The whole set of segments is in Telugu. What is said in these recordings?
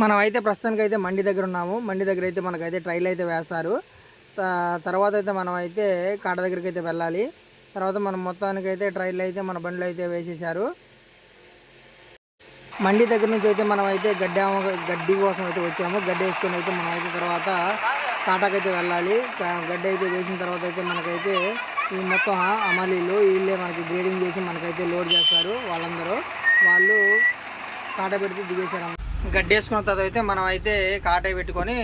మనం అయితే ప్రస్తుతానికి అయితే మండి దగ్గర ఉన్నాము. మండి దగ్గర అయితే మనకైతే ట్రైల్ అయితే వేస్తారు. తర్వాత అయితే మనం అయితే కాడ దగ్గరికి అయితే వెళ్ళాలి. తర్వాత మనం మొత్తానికి అయితే ట్రైల్ అయితే మన బండ్లు అయితే వేసేసారు మండి దగ్గర నుంచి అయితే మనం అయితే గడ్డి గడ్డి కోసం అయితే వచ్చాము. గడ్డి వేసుకొని అయితే మనం అయితే తర్వాత కాటాకైతే వెళ్ళాలి. గడ్డి అయితే వేసిన తర్వాత అయితే మనకైతే ఈ మొత్తం అమలీలు వీళ్ళే మనకి గ్రేడింగ్ చేసి మనకైతే లోడ్ చేస్తారు వాళ్ళందరూ. వాళ్ళు కాట పెడితే దిగేసారు గడ్డి వేసుకున్న తర్వాత అయితే మనం అయితే కాట పెట్టుకొని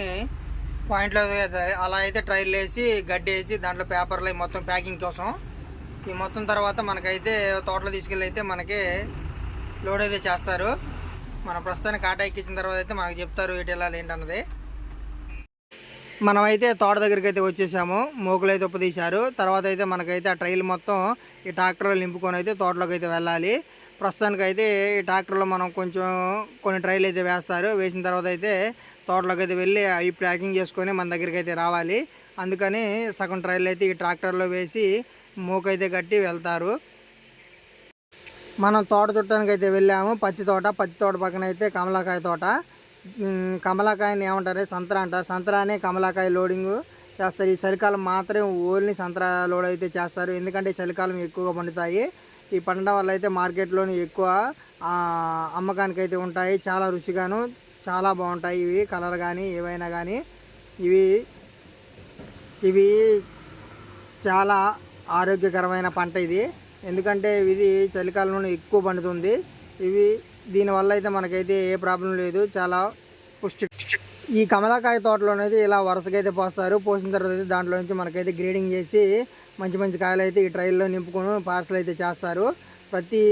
పాయింట్లో అయితే అలా అయితే ట్రైల్ వేసి గడ్డి వేసి దాంట్లో పేపర్లు అవి మొత్తం ప్యాకింగ్ కోసం. ఈ మొత్తం తర్వాత మనకైతే తోటలో తీసుకెళ్ళి అయితే మనకి లోడ్ అయితే చేస్తారు. మన ప్రస్తుతానికి కాటా ఎక్కించిన తర్వాత అయితే మనకు చెప్తారు ఇటు వెళ్ళాలి ఏంటన్నది. మనమైతే తోట దగ్గరికి అయితే వచ్చేసాము. మోకులు అయితే ఉప్పదీశారు. తర్వాత అయితే మనకైతే ఆ ట్రైల్ మొత్తం ఈ ట్రాక్టర్లో నింపుకొని అయితే తోటలోకి అయితే వెళ్ళాలి. ప్రస్తుతానికి అయితే ఈ ట్రాక్టర్లో మనం కొంచెం కొన్ని ట్రైల్ అయితే వేస్తారు. వేసిన తర్వాత అయితే తోటలోకి అయితే వెళ్ళి అవి ప్యాకింగ్ చేసుకొని మన దగ్గరికి అయితే రావాలి. అందుకని సగం ట్రైల్ అయితే ఈ ట్రాక్టర్లో వేసి మూకైతే కట్టి వెళ్తారు. మనం తోట చుట్టానికి అయితే వెళ్ళాము. పత్తి తోట పత్తి తోట పక్కన అయితే కమలాకాయ తోట. కమలాకాయని ఏమంటారు? సంతర అంటారు. సంతరానే కమలాకాయ లోడింగ్ చేస్తారు. ఈ చలికాలం మాత్రమే ఓన్లీ సంతర లోడ్ అయితే చేస్తారు. ఎందుకంటే ఈ చలికాలం ఎక్కువగా పండుతాయి. ఈ పండడం వల్ల అయితే మార్కెట్లోని ఎక్కువ అమ్మకానికి అయితే ఉంటాయి. చాలా రుచిగాను చాలా బాగుంటాయి. ఇవి కలర్ కానీ ఏవైనా కానీ ఇవి ఇవి చాలా ఆరోగ్యకరమైన పంట ఇది. ఎందుకంటే ఇది చలికాలంలో ఎక్కువ పండుతుంది. ఇవి దీనివల్ల అయితే మనకైతే ఏ ప్రాబ్లం లేదు. చాలా పుష్టి ఈ కమలాకాయ తోటలోనైతే ఇలా వరుసగా అయితే పోస్తారు. పోసిన తర్వాత అయితే దాంట్లో నుంచి మనకైతే గ్రేడింగ్ చేసి మంచి మంచి కాయలు అయితే ఈ ట్రైల్లో నింపుకొని పార్సల్ అయితే చేస్తారు. ప్రతి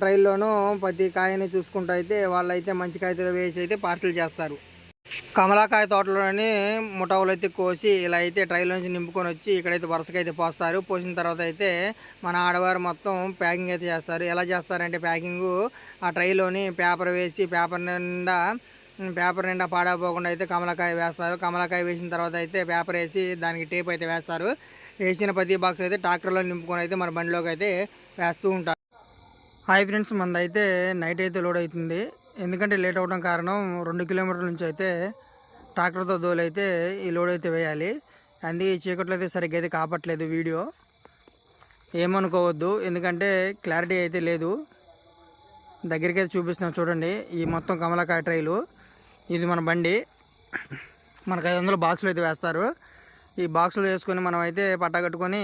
ట్రైల్లోనూ ప్రతి కాయని చూసుకుంటూ అయితే వాళ్ళైతే మంచి కాయతో వేసి అయితే పార్సల్ చేస్తారు. కమలాకాయ తోటలోని ముఠావులు అయితే కోసి ఇలా అయితే ట్రైల్ నుంచి నింపుకొని వచ్చి ఇక్కడైతే వరుసగా అయితే పోస్తారు. పోసిన తర్వాత అయితే మన ఆడవారు మొత్తం ప్యాకింగ్ అయితే చేస్తారు. ఎలా చేస్తారంటే ప్యాకింగ్ ఆ ట్రైలోని పేపర్ వేసి పేపర్ నిండా పేపర్ నిండా పాడైపోకుండా అయితే కమలకాయ వేస్తారు. కమలకాయ వేసిన తర్వాత అయితే పేపర్ వేసి దానికి టేప్ అయితే వేస్తారు. వేసిన ప్రతి బాక్స్ అయితే ట్రాక్టర్లో నింపుకొని అయితే మన బండిలోకి అయితే వేస్తూ ఉంటారు. హాయ్ ఫ్రెండ్స్ మందైతే నైట్ అయితే లోడ్ అవుతుంది ఎందుకంటే లేట్ అవ్వడం కారణం రెండు కిలోమీటర్ల నుంచి అయితే ట్రాక్టర్తో దోలైతే ఈ లోడ్ అయితే వేయాలి. అందుకే ఈ చీకట్లో అయితే సరిగ్గా అయితే కాపట్లేదు వీడియో. ఏమనుకోవద్దు ఎందుకంటే క్లారిటీ అయితే లేదు. దగ్గరికి అయితే చూపిస్తున్నాం చూడండి ఈ మొత్తం కమలాకాయ ట్రైలు ఇది మన బండి. మనకు ఐదు వందల బాక్సులు అయితే వేస్తారు. ఈ బాక్సులు వేసుకొని మనం అయితే పట్టా కట్టుకొని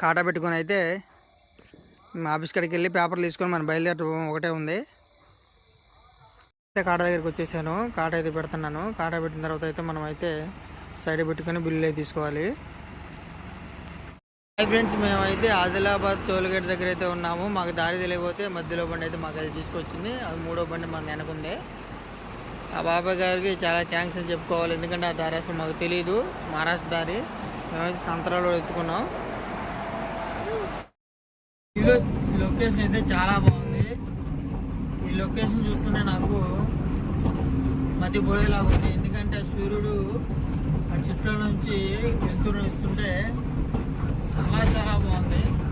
కాటా పెట్టుకొని అయితే మా ఆఫీస్ కాడికి వెళ్ళి పేపర్లు తీసుకొని మనం బయలుదేరటం ఒకటే ఉంది. అయితే కాట దగ్గరికి వచ్చేసాను. కాట అయితే పెడుతున్నాను. కాట పెట్టిన తర్వాత అయితే మనం అయితే సైడ్ పెట్టుకొని బిల్లు అయితే తీసుకోవాలి. హాయ్ ఫ్రెండ్స్ మేమైతే ఆదిలాబాద్ టోల్గేట్ దగ్గర అయితే ఉన్నాము. మాకు దారి తెలియకపోతే మధ్యలో బండి అయితే మాకు అది తీసుకొచ్చింది. అది మూడో బండి మన వెనకుంది. ఆ బాబాయ్ గారికి చాలా థ్యాంక్స్ అని చెప్పుకోవాలి. ఎందుకంటే ఆ దారి అసలు మాకు తెలియదు మహారాష్ట్ర దారి. మేమైతే సంతరాలు ఎత్తుకున్నాం ఈ లో- ఈ లొకేషన్ అయితే చాలా బాగుంది. ఈ లొకేషన్ చూస్తుంటే నాకు మతిపోయేలాగా ఉంది. ఎందుకంటే సూర్యుడు ఆ చెట్ల నుంచి వెళ్తున్న ఇస్తుంటే చాలా చాలా బాగుంది.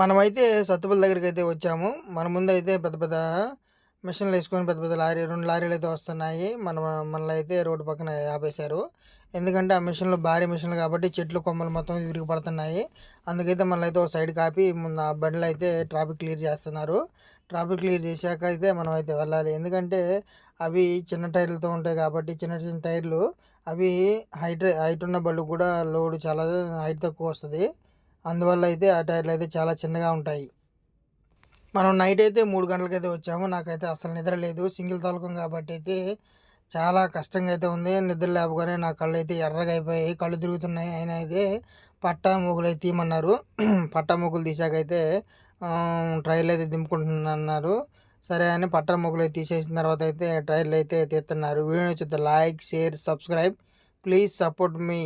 మనమైతే సత్తుపల్లి దగ్గరికి అయితే వచ్చాము. మన ముందు అయితే పెద్ద పెద్ద మిషన్లు వేసుకొని పెద్ద పెద్ద లారీ రెండు లారీలు అయితే వస్తున్నాయి. మన మనలో అయితే రోడ్డు పక్కన ఆపేశారు. ఎందుకంటే ఆ మిషన్లు భారీ మిషన్లు కాబట్టి చెట్లు కొమ్మలు మొత్తం విరిగి పడుతున్నాయి అందుకైతే మనలో అయితే ఒక సైడ్ కాపి ముందు ఆ బండ్లు అయితే ట్రాఫిక్ క్లియర్ చేస్తున్నారు. ట్రాఫిక్ క్లియర్ చేశాక అయితే మనం అయితే వెళ్ళాలి. ఎందుకంటే అవి చిన్న టైర్లతో ఉంటాయి కాబట్టి చిన్న చిన్న టైర్లు అవి హైట్ హైట్ ఉన్న బళ్ళు కూడా లోడ్ చాలా హైట్ తక్కువ వస్తుంది. అందువల్ల అయితే ఆ టైర్లు అయితే చాలా చిన్నగా ఉంటాయి. మనం నైట్ అయితే మూడు గంటలకైతే వచ్చాము. నాకైతే అసలు నిద్ర లేదు. సింగిల్ తలకం కాబట్టి అయితే చాలా కష్టంగా అయితే ఉంది. నిద్ర లేపగానే నా కళ్ళు అయితే ఎర్రగా అయిపోయాయి. కళ్ళు తిరుగుతున్నాయి. ఆయన అయితే పట్టా మూగులు అయితే తీయమన్నారు. పట్టా మూగులు తీసాకైతే ట్రైల్ అయితే దింపుకుంటున్నారు సరే అని పట్టా మూగులు అయితే తీసేసిన తర్వాత అయితే ట్రైల్ అయితే తీస్తున్నారు. వీడియో నచ్చితే like share subscribe. Please support me.